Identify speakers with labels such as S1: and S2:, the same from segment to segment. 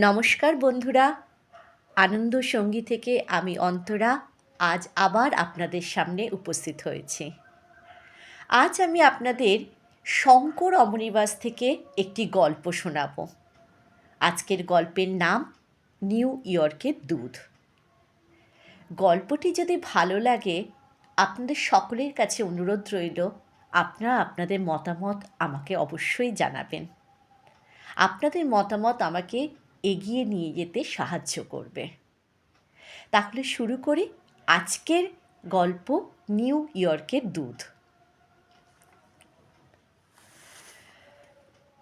S1: নমস্কার বন্ধুরা। আনন্দ সঙ্গী থেকে আমি অন্তরা আজ আবার আপনাদের সামনে উপস্থিত হয়েছি। আজ আমি আপনাদের শঙ্কর অমনিবাস থেকে একটি গল্প শোনাব। আজকের গল্পের নাম নিউ ইয়র্কের দুধ। গল্পটি যদি ভালো লাগে, আপনাদের সকলের কাছে অনুরোধ রইল, আপনারা আপনাদের মতামত আমাকে অবশ্যই জানাবেন। আপনাদের মতামত আমাকে এগিয়ে নিয়ে যেতে সাহায্য করবে। তাহলে শুরু করি আজকের গল্প নিউ ইয়র্কের দুধ।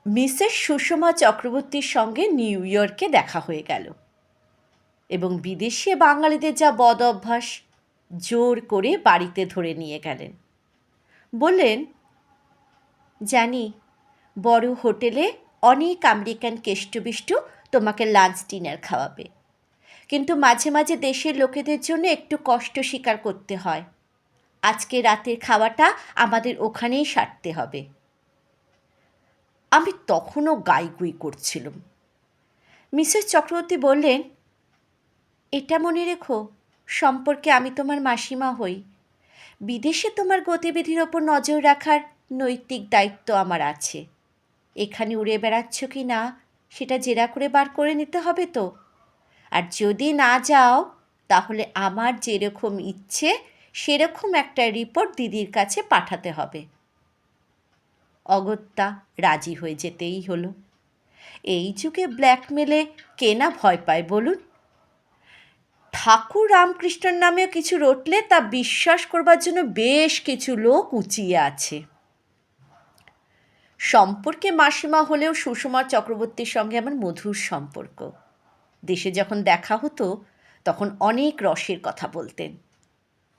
S1: মিসেস সুষমা চক্রবর্তীর সঙ্গে নিউ ইয়র্কে দেখা হয়ে গেল এবং বিদেশে বাঙালিদের যা বদ অভ্যাস জোর করে বাড়িতে ধরে নিয়ে গেলেন। বললেন, জানি, বড় হোটেলে অনেক আমেরিকান কেষ্টবিষ্টু তোমাকে লাঞ্চ ডিনার খাওয়াবে। কিন্তু মাঝে মাঝে দেশের লোকেদের জন্য একটু কষ্ট স্বীকার করতে হয়। আজকে রাতের খাওয়াটা আমাদের ওখানেই সারতে হবে। আমি তখনও গাইগুই করছিলাম। মিসেস চক্রবর্তী বললেন, এটা মনে রেখো, সম্পর্কে আমি তোমার মাসিমা হই। বিদেশে তোমার গতিবিধির ওপর নজর রাখার নৈতিক দায়িত্ব আমার আছে। এখানে উড়ে বেড়াচ্ছ কি না? সেটা জেরা করে বার করে নিতে হবে তো। আর যদি না যাও, তাহলে আমার যেরকম ইচ্ছে, সেরকম একটা রিপোর্ট দিদির কাছে পাঠাতে হবে। অগত্যা রাজি হয়ে যেতেই হলো। এই যুগে ব্ল্যাকমেলে কে না ভয় পায় বলুন? ঠাকুর রামকৃষ্ণর নামেও কিছু রটলে তা বিশ্বাস করবার জন্য বেশ কিছু লোক উঁচিয়ে আছে। সম্পর্কে মাসিমা হলেও সুষমা চক্রবর্তীর সঙ্গে আমার মধুর সম্পর্ক। দেশে যখন দেখা হতো, তখন অনেক রসের কথা বলতেন।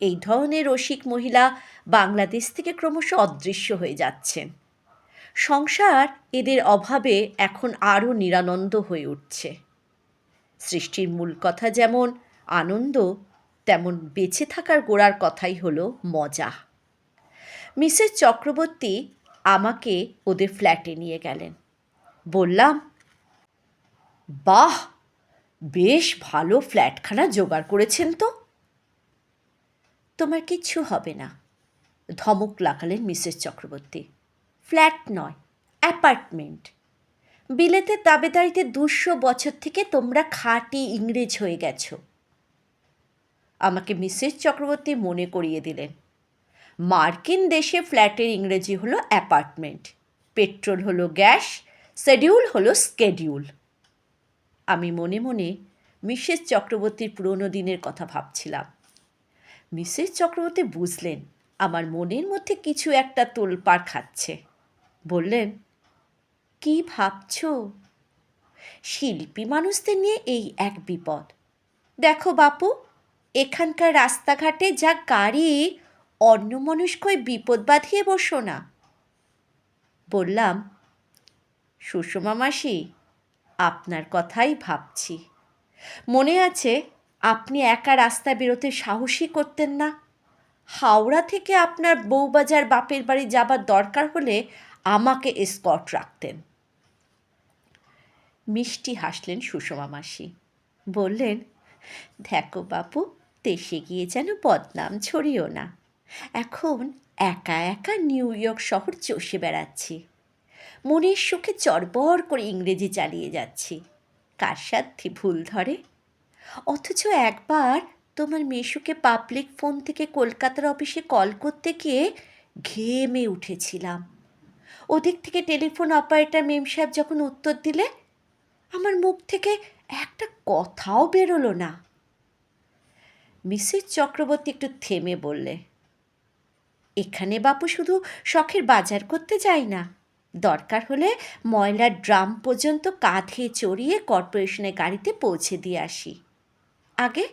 S1: এই ধরনের রসিক মহিলা বাংলাদেশ থেকে ক্রমশ অদৃশ্য হয়ে যাচ্ছেন। সংসার এদের অভাবে এখন আরও নিরানন্দ হয়ে উঠছে। সৃষ্টির মূল কথা যেমন আনন্দ, তেমন বেঁচে থাকার গোড়ার কথাই হলো মজা। মিসেস চক্রবর্তী আমাকে ওদের ফ্ল্যাটে নিয়ে গেলেন। বললাম, বাহ, বেশ ভালো ফ্ল্যাটখানা জোগাড় করেছেন তো। তোমার কিচ্ছু হবে না। ধমক লাগালেন মিসেস চক্রবর্তী। ফ্ল্যাট নয়, অ্যাপার্টমেন্ট। বিলেতে দাবেদারিতে দুশো বছর থেকে তোমরা খাঁটি ইংরেজ হয়ে গেছো। আমাকে মিসেস চক্রবর্তী মনে করিয়ে দিলেন। মার্কিন দেশে ফ্ল্যাটের ইংরেজি হলো অ্যাপার্টমেন্ট, পেট্রোল হলো গ্যাস শেডিউল হলো স্কেডিউল। আমি মনে মনে মিসেস চক্রবর্তীর পুরনো দিনের কথা ভাবছিলাম। মিসেস চক্রবর্তী বুঝলেন, আমার মনের মধ্যে কিছু একটা তোলপাড় খাচ্ছে। বললেন, কি ভাবছ? শিল্পী মানুষদের নিয়ে এই এক বিপদ। দেখো বাপু, এখানকার রাস্তাঘাটে যা গাড়ি অন্যমনস্কই বিপদ বাঁধিয়ে বসো না। বললাম, সুষমা মাসি, আপনার কথাই ভাবছি। মনে আছে, আপনি একা রাস্তা বেরোতে সাহসই করতেন না। হাওড়া থেকে আপনার বউবাজার বাপের বাড়ি যাবার দরকার হলে আমাকে স্কট রাখতেন। মিষ্টি হাসলেন সুষমা মাসি। বললেন, দেখো বাপু, দেশে গিয়ে যেন বদনাম ছড়িও না। এখন একা একা নিউ ইয়র্ক শহর চষে বেড়াচ্ছি। মনের সুখে চরবর করে ইংরেজি চালিয়ে যাচ্ছি। কার সাধ্যে ভুল ধরে? অথচ একবার তোমার মেশুকে পাবলিক ফোন থেকে কলকাতার অফিসে কল করতে গিয়ে ঘেমে উঠেছিলাম। ওদিক থেকে টেলিফোন অপারেটর মেম সাহেব যখন উত্তর দিলে, আমার মুখ থেকে একটা কথাও বেরোলো না। মিসেস চক্রবর্তী একটু থেমে বললে এখানে বাপু শুধু শখের বাজার করতে যাই না। দরকার হলে ময়লার ড্রাম পর্যন্ত কাঁধে চড়িয়ে কর্পোরেশনের গাড়িতে পৌঁছে দিয়ে আসি। আগে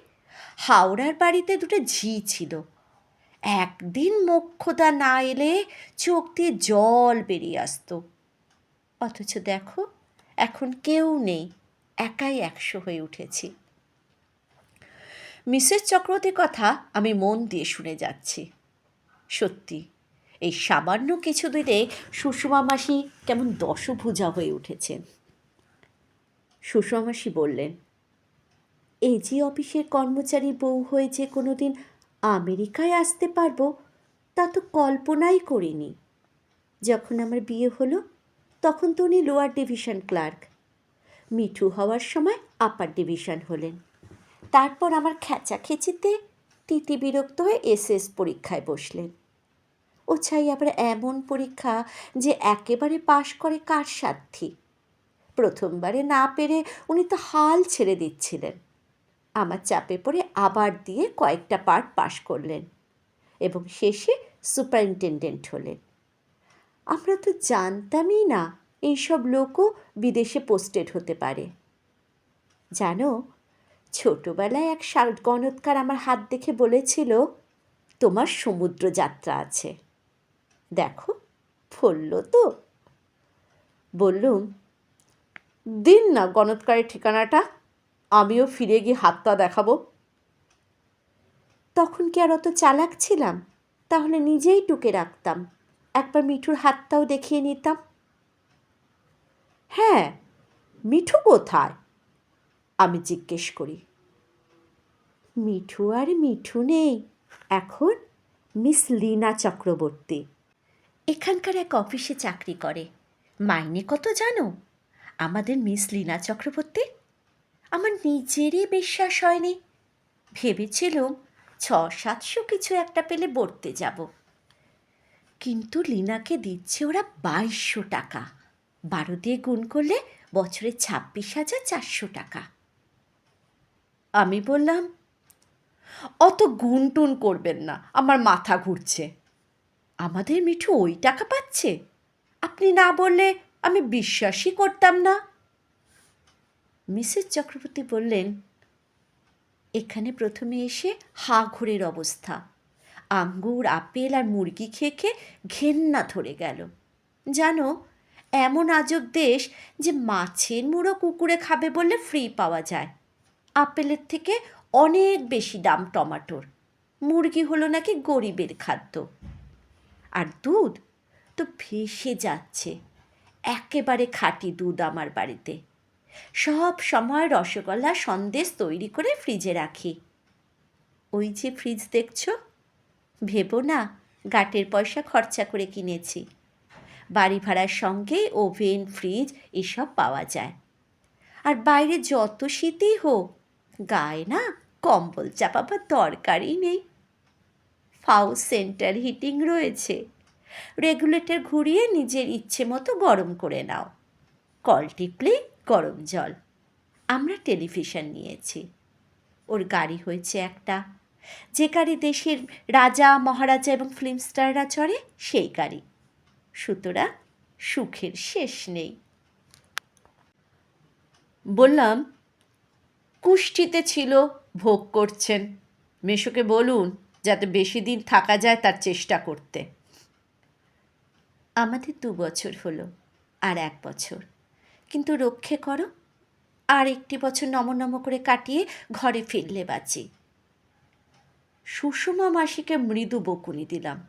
S1: হাওড়ার বাড়িতে দুটো ঝি ছিল। একদিন মোক্ষদা না এলে চোখ দিয়ে জল বেরিয়ে আসতো। অথচ দেখো, এখন কেউ নেই, একাই একশো হয়ে উঠেছি। মিসেস চক্রবর্তীর কথা আমি মন দিয়ে শুনে যাচ্ছি। সত্যি। এই সামান্য কিছু দিনে সুষমা মাসি কেমন দশভুজা হয়ে উঠেছেন সুষমাসী বললেন এজি অফিসের কর্মচারী বউ হয়ে যে কোনো দিন আমেরিকায় আসতে পারব, তা তো কল্পনাই করিনি। যখন আমার বিয়ে হলো, তখন তো উনি লোয়ার ডিভিশন ক্লার্ক। মিঠু হওয়ার সময় আপার ডিভিশন হলেন। তারপর আমার খেচাখেচিতে তিতি বিরক্ত হয়ে এসএস পরীক্ষায় বসলেন। ও চাই আবার এমন পরীক্ষা যে একেবারে পাশ করে কার সাধ্যি। প্রথমবারে না পেরে উনি তো হাল ছেড়ে দিচ্ছিলেন। আমার চাপে পড়ে আবার দিয়ে কয়েকটা পার্ট পাশ করলেন এবং শেষে সুপারিনটেন্ডেন্ট হলেন। আমরা তো জানতামই না এইসব লোকও বিদেশে পোস্টেড হতে পারে। জানো, ছোটবেলায় এক শার্ট গণৎকার আমার হাত দেখে বলেছিল, তোমার সমুদ্র যাত্রা আছে। দেখো, ফলল তো। বললুম, দিন না গণৎকারের ঠিকানাটা, আমিও ফিরে গিয়ে হাতটা দেখাবো। তখন কি আর অত চালাক ছিলাম? তাহলে নিজেই টুকে রাখতাম, একবার মিঠুর হাতটাও দেখিয়ে নিতাম। হ্যাঁ মিঠু কোথায়? আমি জিজ্ঞেস করি। মিঠু আর মিঠু নেই, এখন মিস লীনা চক্রবর্তী। এখানকার এক অফিসে চাকরি করে। মাইনে কত জানো? আমাদের মিস লীনা চক্রবর্তী? আমার নিজেরই বিশ্বাস হয়নি। ভেবেছিলুম ছ সাতশো কিছু একটা পেলে বর্তে যাব। কিন্তু লীনাকে দিচ্ছে ওরা বাইশশো টাকা। বারো দিয়ে গুণ করলে বছরে ছাব্বিশ হাজার চারশো টাকা। আমি বললাম, অত গুণ টুন করবেন না, আমার মাথা ঘুরছে। আমাদের মিঠু ওই টাকা পাচ্ছে। আপনি না বললে আমি বিশ্বাসই করতাম না। মিসেস চক্রবর্তী বললেন, এখানে প্রথমে এসে হা ঘোরের অবস্থা। আঙ্গুর, আপেল আর মুরগি খেয়ে খেয়ে ঘেন্না ধরে গেল। জানো, এমন আজব দেশ যে মাছের মুড়ো কুকুরে খাবে বললে ফ্রি পাওয়া যায়। আপেলের থেকে অনেক বেশি দাম টমাটোর। মুরগি হলো নাকি গরিবের খাদ্য। আর দুধ? তো ভেসে যাচ্ছে। একেবারে খাঁটি দুধ আমার বাড়িতে। সব সময় রসগোল্লা সন্দেশ তৈরি করে ফ্রিজে রাখি। ওই যে ফ্রিজ দেখছ? ভেবো না, গাটের পয়সা খরচা করে কিনেছি। বাড়ি ভাড়ার সঙ্গে ওভেন, ফ্রিজ এসব পাওয়া যায়। আর বাইরে যত শীতই হোক, গায়ে না কম্বল চাপাবার দরকারই নেই। ফাউ সেন্টার হিটিং রয়েছে। রেগুলেটর ঘুরিয়ে নিজের ইচ্ছে মতো গরম করে নাও। কল টিপলে গরম জল। আমরা টেলিভিশন নিয়েছি। ওর গাড়ি হয়েছে একটা। যে গাড়ি দেশের রাজা, মহারাজা এবং ফিল্ম স্টাররা চড়ে, সেই গাড়ি। সুতরাং সুখের শেষ নেই। বললাম, কুষ্টিতে ছিল, ভোগ করছেন। মেশোকে বলুন যাতে বেশি দিন থাকা যায় তার চেষ্টা করতে। আমাদের দু বছর হলো, আর এক বছর। কিন্তু রক্ষে করো, আর একটি বছর নম নম করে কাটিয়ে ঘরে ফিরলে বাঁচি। সুষমা মাসিকে মৃদু বকুনি দিলাম।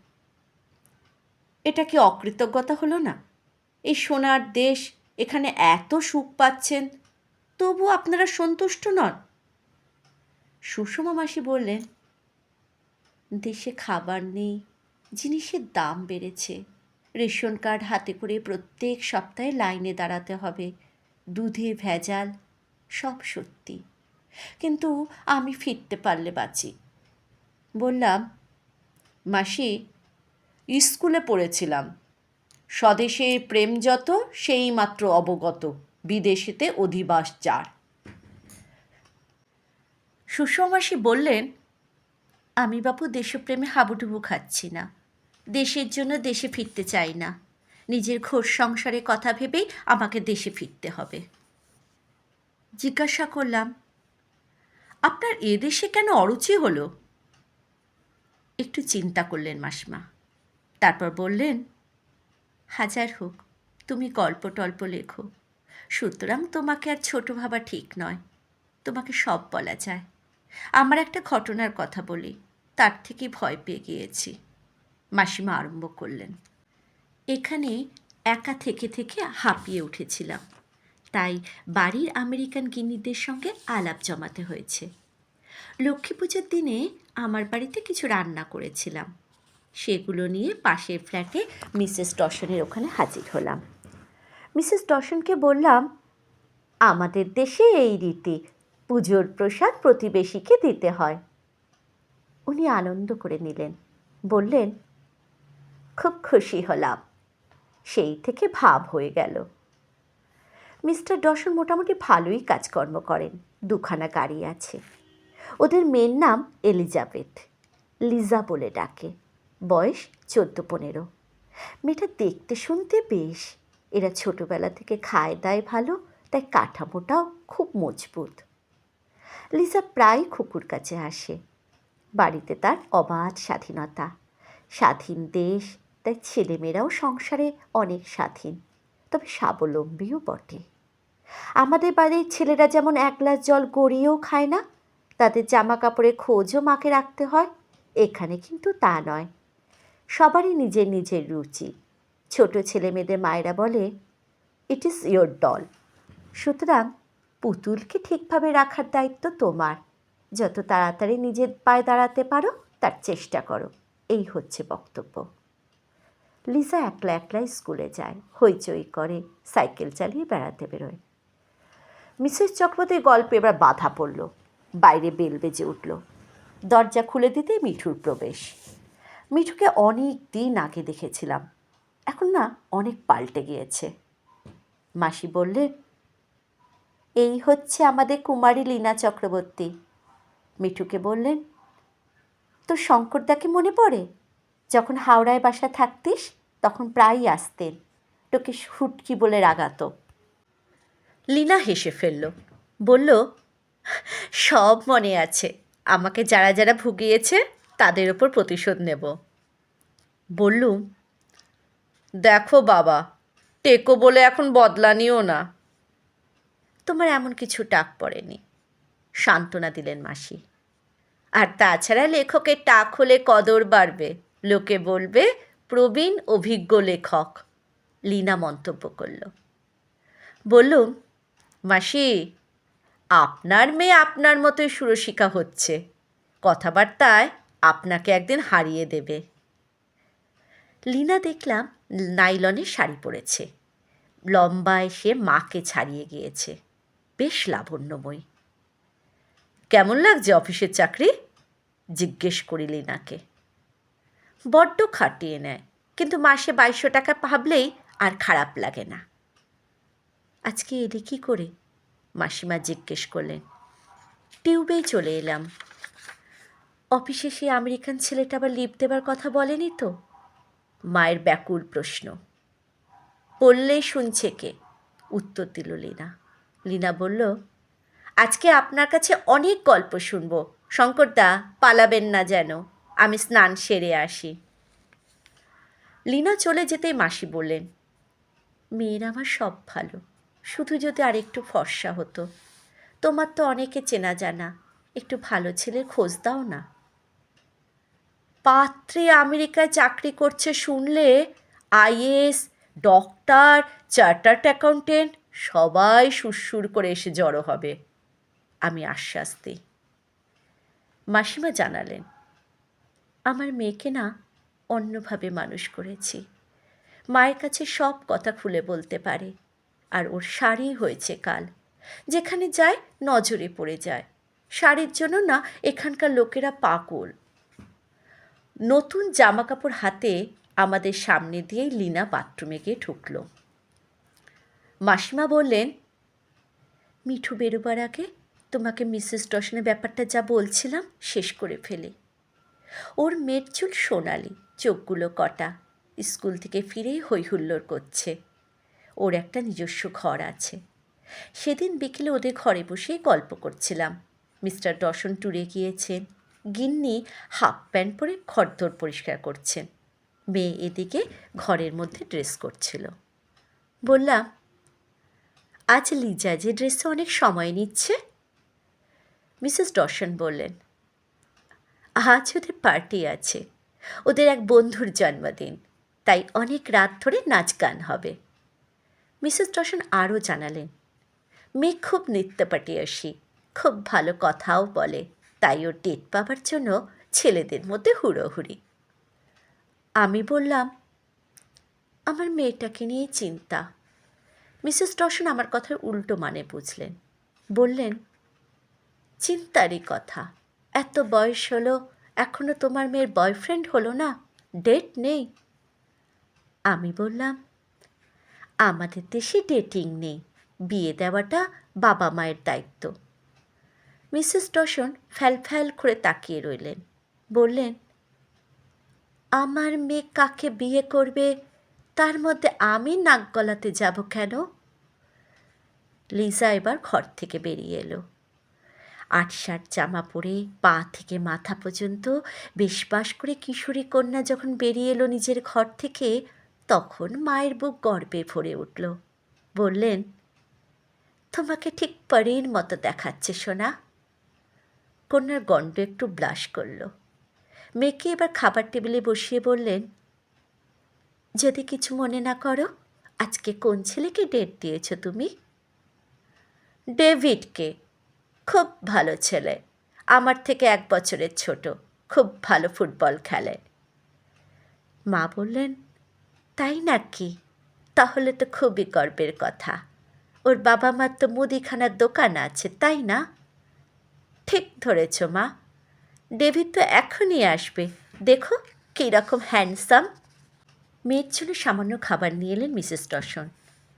S1: এটা কি অকৃতজ্ঞতা হলো না? এই সোনার দেশ এখানে এত সুখ পাচ্ছেন, তবু আপনারা সন্তুষ্ট নন? সুষমা মাসি বললেন দেশে খাবার নেই, জিনিসের দাম বেড়েছে। রেশন কার্ড হাতে করে প্রত্যেক সপ্তাহে লাইনে দাঁড়াতে হবে। দুধে ভেজাল, সব সত্যি। কিন্তু আমি ফিরতে পারলে বাঁচি। বললাম, মাসি, স্কুলে পড়েছিলাম। স্বদেশে প্রেম যত, সেই মাত্র অবগত। বিদেশেতে অধিবাস যার। সুষমাসী বললেন আমি বাপু দেশপ্রেমে হাবুডুবু খাচ্ছি না। দেশের জন্য দেশে ফিরতে চাই না। নিজের ঘোর সংসারে কথা ভেবেই আমাকে দেশে ফিরতে হবে। জিজ্ঞাসা করলাম, আপনার এ দেশে কেন অরুচি হলো? একটু চিন্তা করলেন মাসমা। তারপর বললেন, হাজার হোক, তুমি গল্প টল্প লেখো। সুতরাং তোমাকে আর ছোট ভাবা ঠিক নয়। তোমাকে সব বলা যায়। আমার একটা ঘটনার কথা বলি। তার থেকে ভয় পেয়ে গিয়েছি। মাসিমা আরম্ভ করলেন। এখানে একা থেকে থেকে হাঁপিয়ে উঠেছিলাম। তাই বাড়ির আমেরিকান গিন্নিদের সঙ্গে আলাপ জমাতে হয়েছে। লক্ষ্মী পুজোর দিনে আমার বাড়িতে কিছু রান্না করেছিলাম। সেগুলো নিয়ে পাশের ফ্ল্যাটে মিসেস ডসনের ওখানে হাজির হলাম। মিসেস ডসনকে বললাম, আমাদের দেশে এই রীতি, পুজোর প্রসাদ প্রতিবেশীকে দিতে হয়। উনি আনন্দ করে নিলেন। বললেন, খুব খুশি হলাম। সেই থেকে ভাব হয়ে গেল। মিস্টার ডসন মোটামুটি ভালোই কাজকর্ম করেন, দুখানা গাড়ি আছে। ওদের মেয়ের নাম এলিজাবেথ। লিজা বলে ডাকে। বয়স চোদ্দ পনেরো। মেয়েটা দেখতে শুনতে বেশ। এরা ছোটোবেলা থেকে খায় দায় ভালো, তাই কাঠামোটাও খুব মজবুত। লিজা প্রায় খুকুর কাছে আসে। বাড়িতে তার অবাধ স্বাধীনতা। স্বাধীন দেশ, তাই ছেলেমেয়েরাও সংসারে অনেক স্বাধীন, তবে স্বাবলম্বীও বটে। আমাদের বাড়ির ছেলেরা যেমন এক গ্লাস জল গড়িয়েও খায় না, তাদের জামা কাপড়ে খোঁজও মাকে রাখতে হয়, এখানে কিন্তু তা নয়। সবারই নিজের নিজের রুচি। ছোট ছেলে মেয়েদের মায়েরা বলে ইট ইজ ইয়োর ডল সুতরাং পুতুলকে ঠিকভাবে রাখার দায়িত্ব তোমার। যত তাড়াতাড়ি নিজের পায়ে দাঁড়াতে পারো, তার চেষ্টা করো। এই হচ্ছে বক্তব্য। লিজা একলা একলাই স্কুলে যায়, হইচই করে, সাইকেল চালিয়ে বেড়াতে বেরোয়। মিসেস চক্রবর্তীর গল্পে এবার বাধা পড়ল। বাইরে বেল বেজে উঠল। দরজা খুলে দিতে মিঠুর প্রবেশ। মিঠুকে অনেক দিন আগে দেখেছিলাম। এখন না, অনেক পাল্টে গিয়েছে। মাসি বললেন এই হচ্ছে আমাদের কুমারী লীনা চক্রবর্তী। মিঠুকে বললেন তোর শঙ্করদাকে মনে পড়ে? যখন হাওড়ায় বাসা থাকতিস তখন প্রায়ই আসতেন। তোকে হুটকি বলে রাগাতো। লীনা হেসে ফেলল বলল সব মনে আছে। আমাকে যারা যারা ভুগিয়েছে তাদের ওপর প্রতিশোধ নেব। বললুম দেখো বাবা টেকো বলে এখন বদলা নিও না। তোমার এমন কিছু টাক পড়েনি। সান্ত্বনা দিলেন মাসি। আর তাছাড়া লেখকের টাক হলে কদর বাড়বে। লোকে বলবে, প্রবীণ, অভিজ্ঞ লেখক। লীনা মন্তব্য করল। বললুম মাসি, আপনার মেয়ে আপনার মতোই সুরশিকা হচ্ছে। কথাবার্তায় আপনাকে একদিন হারিয়ে দেবে। লীনা দেখলাম নাইলনের শাড়ি পরেছে। লম্বায় সে মাকে ছাড়িয়ে গিয়েছে। বেশ লাবণ্যময়ী। কেমন লাগছে অফিসের চাকরি? জিজ্ঞেস করি লীনাকে। বড্ড খাটিয়ে নেয়, কিন্তু মাসে বাইশশো টাকা ভাবলেই আর খারাপ লাগে না। আজকে এলে কী করে? মাসিমা জিজ্ঞেস করলেন। টিউবেই চলে এলাম। অফিসে সেই আমেরিকান ছেলেটা আবার লিভ দেবার কথা বলেনি তো? মায়ের ব্যাকুল প্রশ্ন। বললেই শুনছে কে? উত্তর দিল লীনা। লীনা বলল আজকে আপনার কাছে অনেক গল্প শুনব। শঙ্করদা পালাবেন না যেন। আমি স্নান সেরে আসি। লীনা চলে যেতেই মাসি বললেন, মেয়ের আমার সব ভালো। শুধু যদি আরেকটু ফর্সা হতো। তোমার তো অনেকে চেনা জানা। একটু ভালো ছেলের খোঁজ দাও না। পাত্রে আমেরিকায় চাকরি করছে শুনলে আইএস ডক্টর, চার্টার্ড অ্যাকাউন্টেন্ট, সবাই সুরসুর করে এসে জড়ো হবে। আমি আশ্বাস দিই। মাসিমা জানালেন, আমার মেয়েকে না অন্যভাবে মানুষ করেছি। মায়ের কাছে সব কথা খুলে বলতে পারে, আর ওর শাড়ি হয়েছে কাল। যেখানে যায়, নজরে পড়ে যায়। শাড়ির জন্য না এখানকার লোকেরা পাগল। নতুন জামা কাপড় হাতে আমাদের সামনে দিয়েই লীনা বাথরুমে গিয়ে ঢুকলো। মাসিমা বললেন, মিঠু বেরোবার আগে তোমাকে মিসেস ডসনের ব্যাপারটা যা বলছিলাম শেষ করে ফেলে। ওর মেয়ের চুল সোনালি, চোখগুলো কটা। স্কুল থেকে ফিরেই হৈহুল্লোড় করছে। ওর একটা নিজস্ব ঘর আছে। সেদিন বিকেলে ওদের ঘরে বসেই গল্প করছিলাম। মিস্টার ডসন ট্যুরে গিয়েছেন। গিন্নি হাফ প্যান্ট পরে খরদর পরিষ্কার করছেন। মেয়ে এদিকে ঘরের মধ্যে ড্রেস করছিল। বললাম, আজ লিজা যে ড্রেসে অনেক সময় নিচ্ছে মিসেস ডসন বললেন, আজ ওদের পার্টি আছে। ওদের এক বন্ধুর জন্মদিন। তাই অনেক রাত ধরে নাচ গান হবে। মিসেস ডসন আরও জানালেন, মেয়ে খুব নৃত্যপাটিয়াসী, খুব ভালো কথাও বলে। তাই ওর ডেট পাবার জন্য ছেলেদের মধ্যে হুড়োহুড়ি। আমি বললাম, আমার মেয়েটাকে নিয়ে চিন্তা। মিসেস রশন আমার কথার উল্টো মানে বুঝলেন। বললেন চিন্তারই কথা। এত বয়স হলো, এখনও তোমার মেয়ের বয়ফ্রেন্ড হলো না? ডেট নেই। আমি বললাম, আমাদের দেশে ডেটিং নেই। বিয়ে দেওয়াটা বাবা মায়ের দায়িত্ব। মিসেস ডসন ফ্যাল ফ্যাল করে তাকিয়ে রইলেন। বললেন, আমার মেয়ে কাকে বিয়ে করবে? তার মধ্যে আমি নাক গলাতে যাব কেন? লিজা এবার ঘর থেকে বেরিয়ে এলো। আট জামা পরে পা থেকে মাথা পর্যন্ত বেশবাস করে কিশোরী কন্যা যখন বেরিয়ে এলো নিজের ঘর থেকে, তখন মায়ের বুক গর্বে ভরে উঠল। বললেন, তোমাকে ঠিক পরীর মতো দেখাচ্ছে, সোনা। কন্যার গণ্ড একটু ব্লাশ করল। মেয়েকে এবার খাবার টেবিলে বসিয়ে বললেন, যদি কিছু মনে না করো, আজকে কোন ছেলেকে ডেট দিয়েছ তুমি? ডেভিডকে। খুব ভালো ছেলে। আমার থেকে এক বছরের ছোট। খুব ভালো ফুটবল খেলে। মা বললেন, তাই নাকি? তাহলে তো খুবই গর্বের কথা। ওর বাবা মার তো মুদিখানার দোকান আছে, তাই না? ঠিক ধরেছ মা। ডেভিড তো এখনই আসবে। দেখো কীরকম হ্যান্ডসাম। মেয়ের জন্য সামান্য খাবার নিয়ে এলেন মিসেস টসন।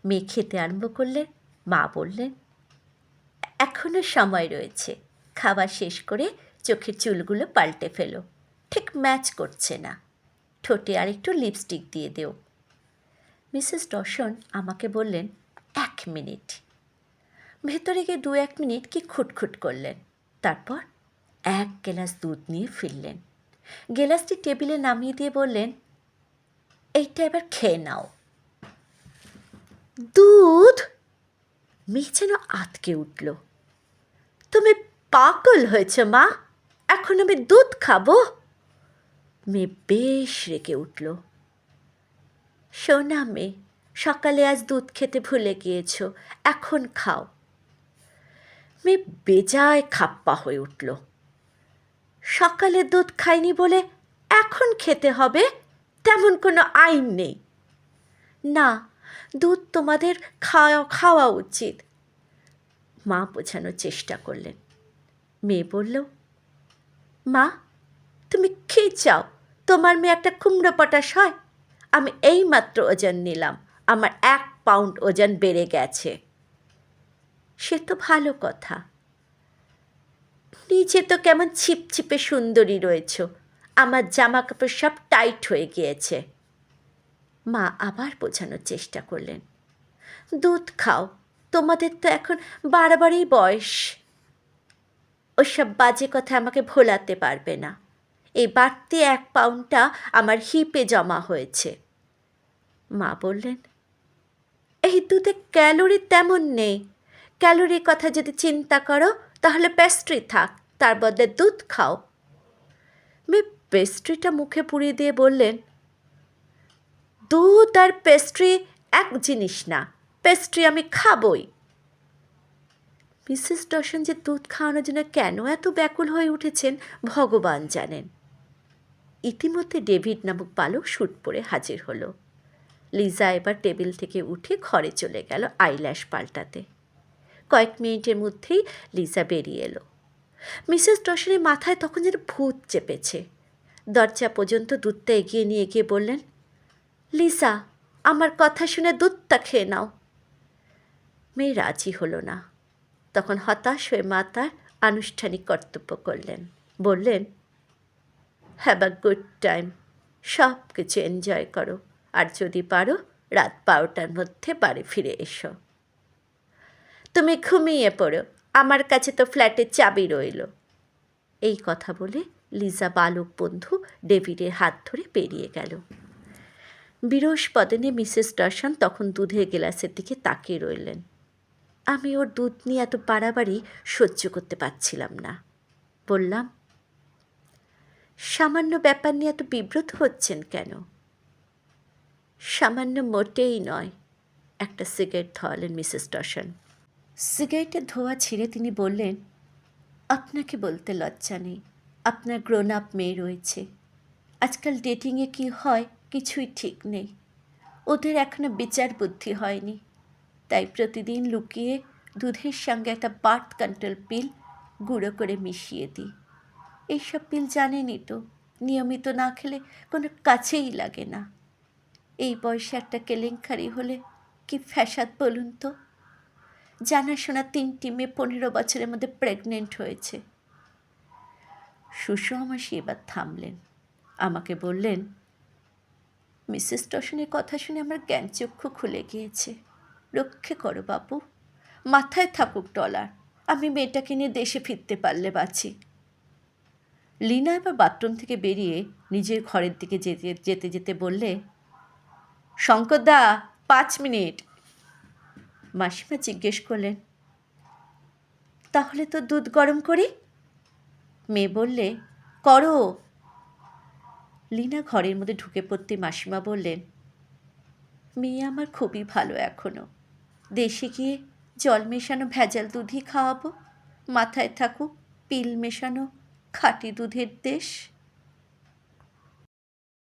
S1: মেয়ে খেতে আরম্ভ করলেন মা বললেন এখনও সময় রয়েছে। খাবার শেষ করে চোখের চুলগুলো পাল্টে ফেলো। ঠিক ম্যাচ করছে না। ঠোঁটে আরেকটু লিপস্টিক দিয়ে দেও। মিসেস ডসন আমাকে বললেন, এক মিনিট। ভেতরে গিয়ে দু এক মিনিট কি খুটখুট করলেন। তারপর এক গেলাস দুধ নিয়ে ফিরলেন। গেলাসটি টেবিলে নামিয়ে দিয়ে বললেন, এইটা এবার খেয়ে নাও। দুধ? মেয়ে যেন আতকে উঠল। তুমি পাগল হয়েছে, মা। এখন আমি দুধ খাব। মেয়ে বেশ রেগে উঠল। শোনা মেয়ে, সকালে আজ দুধ খেতে ভুলে গিয়েছ, এখন খাও। মেয়ে বেজায় খাপ্পা হয়ে উঠল। সকালে দুধ খাইনি বলে এখন খেতে হবে? তেমন কোনো আইন নেই। না, দুধ তোমাদের খাওয়া খাওয়া উচিত। মা বোঝানোর চেষ্টা করলেন। মেয়ে বলল, মা, তুমি খেয়ে চাও? তোমার মেয়ে একটা কুমড়ো পটাশ হয়? আমি এই মাত্র ওজন নিলাম। আমার এক পাউন্ড ওজন বেড়ে গেছে। সে তো ভালো কথা। নিচে তো কেমন ছিপছিপে সুন্দরী রয়েছ। আমার জামা কাপড় সব টাইট হয়ে গিয়েছে। মা আবার বোঝানোর চেষ্টা করলেন, দুধ খাও তোমাদের তো এখন বারবারই বয়স। ওসব বাজে কথা আমাকে ভোলাতে পারবে না। এই বাড়তি এক পাউন্ডটা আমার হিপে জমা হয়েছে। মা বললেন, এই দুধে ক্যালোরি তেমন নেই। ক্যালোরির কথা যদি চিন্তা করো, তাহলে পেস্ট্রি থাক, তার বদলে দুধ খাও। মেয়ে পেস্ট্রিটা মুখে পুড়িয়ে দিয়ে বললেন, দুধ আর পেস্ট্রি এক জিনিস না পেস্ট্রি আমি খাবই। মিসেস ডসন যে দুধ খাওয়ানোর জন্য কেন এত ব্যাকুল হয়ে উঠেছেন, ভগবান জানেন। ইতিমধ্যে ডেভিড নামক বালক শুট পরে হাজির হলো। লিজা এবার টেবিল থেকে উঠে ঘরে চলে গেল আইল্যাশ পাল্টাতে। কয়েক মিনিটের মধ্যেই লিজা বেরিয়ে এলো। মিসেস ডসনের মাথায় তখন যেন ভূত চেপেছে। দরজা পর্যন্ত দুধটা এগিয়ে নিয়ে গিয়ে বললেন লিসা আমার কথা শুনে দুধটা খেয়ে নাও। মেয়ে রাজি হলো না। তখন হতাশ হয়ে মা তার আনুষ্ঠানিক কর্তব্য করলেন। বললেন হ্যাভ আ গুড টাইম সব কিছু এনজয় করো। আর যদি পারো, রাত বারোটার মধ্যে বাড়ি ফিরে এসো। তুমি ঘুমিয়ে পড়ো। আমার কাছে তো ফ্ল্যাটের চাবি রইল এই কথা বলে লিজা বালক বন্ধু ডেভিডের হাত ধরে বেরিয়ে গেল। বিরস পদনে মিসেস ডরসন তখন দুধের গেলাসের দিকে তাকিয়ে রইলেন। আমি ওর দুধ নিয়ে এত বাড়াবাড়ি সহ্য করতে পারছিলাম না। বললাম, সামান্য ব্যাপার নিয়ে এত বিব্রত হচ্ছেন কেন? সামান্য মোটেই নয়, একটা সিগারেট ধরালেন মিসেস ডসন সিগারেটের ধোঁয়া ছেড়ে তিনি বললেন, আপনাকে বলতে লজ্জা নেই, আপনার গ্রোন আপ মেয়ে রয়েছে। আজকাল ডেটিংয়ে কি হয় কিছুই ঠিক নেই। ওদের এখনও বিচার বুদ্ধি হয়নি। তাই প্রতিদিন লুকিয়ে দুধের সঙ্গে একটা বার্থ কন্ট্রোল পিল গুঁড়ো করে মিশিয়ে দিই। এইসব পিল জানেনই তো, নিয়মিত না খেলে কোনো কাছেই লাগে না। এই বয়সে একটা কেলেঙ্কারি হলে কি ফ্যাসাদ বলুন তো? জানাশোনা তিনটি মেয়ে পনেরো বছরের মধ্যে প্রেগনেন্ট হয়েছে। সুষমাসী এবার থামলেন। আমাকে বললেন, মিসেস টশনের কথা শুনে আমার জ্ঞানচক্ষু খুলে গিয়েছে। রক্ষে করো বাবু মাথায় থাকুক ডলার আমি মেয়েটাকে নিয়ে দেশে ফিরতে পারলে বাঁচি। লিনা এবার বাথরুম থেকে বেরিয়ে নিজের ঘরের দিকে যেতে যেতে যেতে বললে, শঙ্করদা, পাঁচ মিনিট। মাসিমা জিজ্ঞেস করলেন, তাহলে তো দুধ গরম করি? মেয়ে বললে, করো। লিনা ঘরের মধ্যে ঢুকে পড়তে মাসিমা বললেন, মেয়ে আমার খুবই ভালো এখনও। দেশে গিয়ে জল মেশানো ভেজাল দুধই খাওয়াবো। মাথায় থাকুক পিল মেশানো খাঁটি দুধের দেশ।